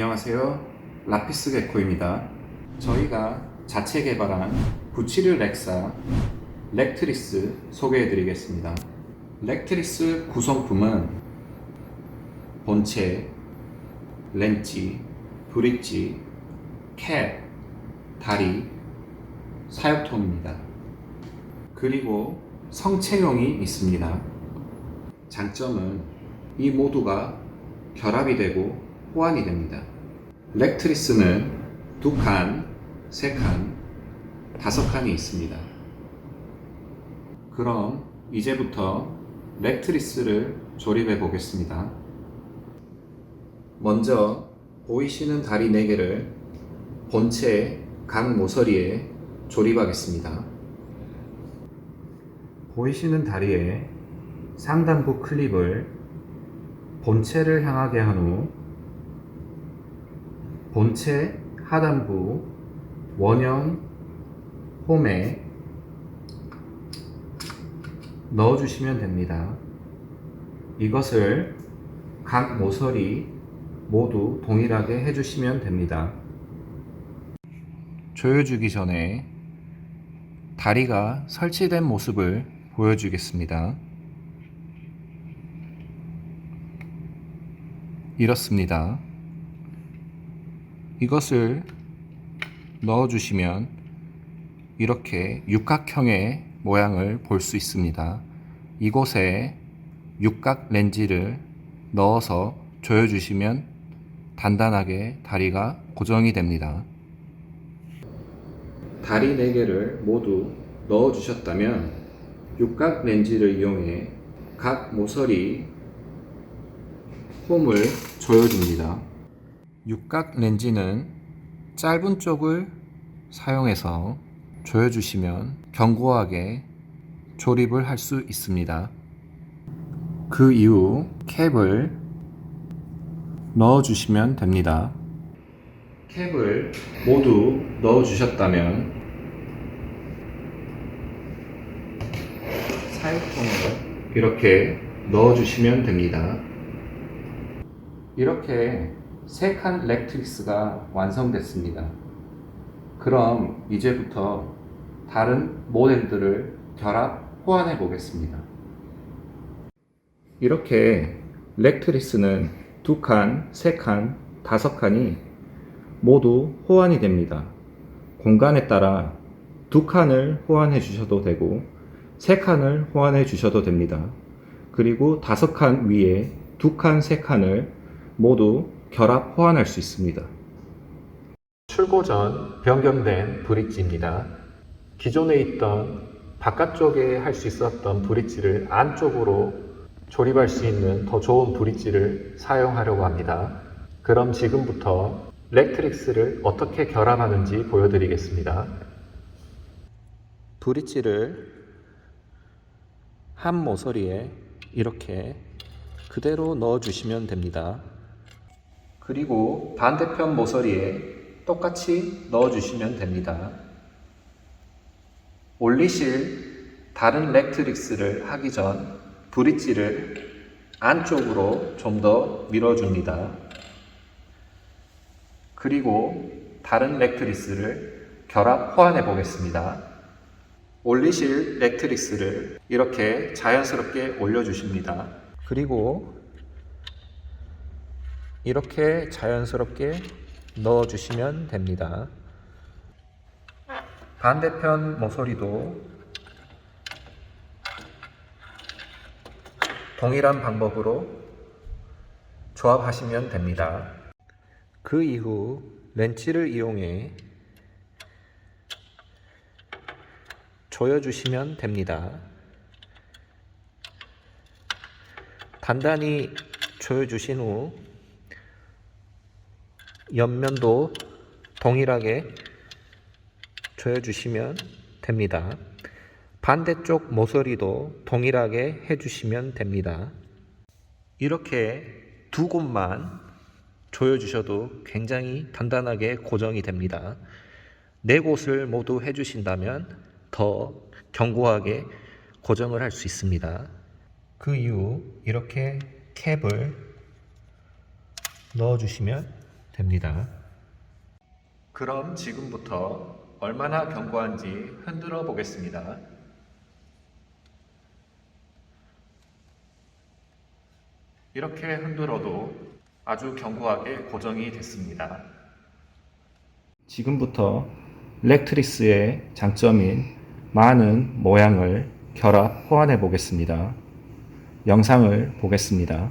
안녕하세요. 라피스 개코입니다. 저희가 자체 개발한 971 렉사 렉트리스 소개해 드리겠습니다. 렉트리스 구성품은 본체, 렌치, 브릿지, 캡, 다리, 사육통입니다. 그리고 성체용이 있습니다. 장점은 이 모두가 결합이 되고 호환이 됩니다. 렉트리스는 두 칸, 세 칸, 다섯 칸이 있습니다. 그럼 이제부터 렉트리스를 조립해 보겠습니다. 먼저 보이시는 다리 4개를 본체 각 모서리에 조립하겠습니다. 보이시는 다리에 상단부 클립을 본체를 향하게 한 후 본체 하단부 원형 홈에 넣어주시면 됩니다. 이것을 각 모서리 모두 동일하게 해주시면 됩니다. 조여주기 전에 다리가 설치된 모습을 보여주겠습니다. 이렇습니다. 이것을 넣어주시면 이렇게 육각형의 모양을 볼 수 있습니다. 이곳에 육각 렌즈를 넣어서 조여주시면 단단하게 다리가 고정이 됩니다. 다리 4개를 모두 넣어주셨다면 육각 렌즈를 이용해 각 모서리 홈을 조여줍니다. 육각 렌즈는 짧은 쪽을 사용해서 조여주시면 견고하게 조립을 할 수 있습니다. 그 이후 캡을 넣어주시면 됩니다. 캡을 모두 넣어주셨다면 사육통을 이렇게 넣어주시면 됩니다. 이렇게 세 칸 렉트릭스가 완성됐습니다. 그럼 이제부터 다른 모델들을 결합 호환해 보겠습니다. 이렇게 렉트리스는 두 칸, 세 칸, 다섯 칸이 모두 호환이 됩니다. 공간에 따라 두 칸을 호환해 주셔도 되고 세 칸을 호환해 주셔도 됩니다. 그리고 다섯 칸 위에 두 칸, 세 칸을 모두 결합 호환할 수 있습니다. 출고 전 변경된 브릿지입니다. 기존에 있던 바깥쪽에 할 수 있었던 브릿지를 안쪽으로 조립할 수 있는 더 좋은 브릿지를 사용하려고 합니다. 그럼 지금부터 렉트릭스를 어떻게 결합하는지 보여드리겠습니다. 브릿지를 한 모서리에 이렇게 그대로 넣어주시면 됩니다. 그리고 반대편 모서리에 똑같이 넣어주시면 됩니다. 올리실 다른 렉트릭스를 하기 전 브릿지를 안쪽으로 좀 더 밀어줍니다. 그리고 다른 렉트리스를 결합 호환해 보겠습니다. 올리실 렉트리스를 이렇게 자연스럽게 올려주십니다. 그리고 이렇게 자연스럽게 넣어주시면 됩니다. 반대편 모서리도 동일한 방법으로 조합하시면 됩니다. 그 이후 렌치를 이용해 조여주시면 됩니다. 단단히 조여주신 후 옆면도 동일하게 조여주시면 됩니다. 반대쪽 모서리도 동일하게 해주시면 됩니다. 이렇게 두 곳만 조여주셔도 굉장히 단단하게 고정이 됩니다. 네 곳을 모두 해주신다면 더 견고하게 고정을 할 수 있습니다. 그 이후 이렇게 캡을 넣어주시면 됩니다. 그럼 지금부터 얼마나 견고한지 흔들어 보겠습니다. 이렇게 흔들어도 아주 견고하게 고정이 됐습니다. 지금부터 렉트리스의 장점인 많은 모양을 결합 호환해 보겠습니다. 영상을 보겠습니다.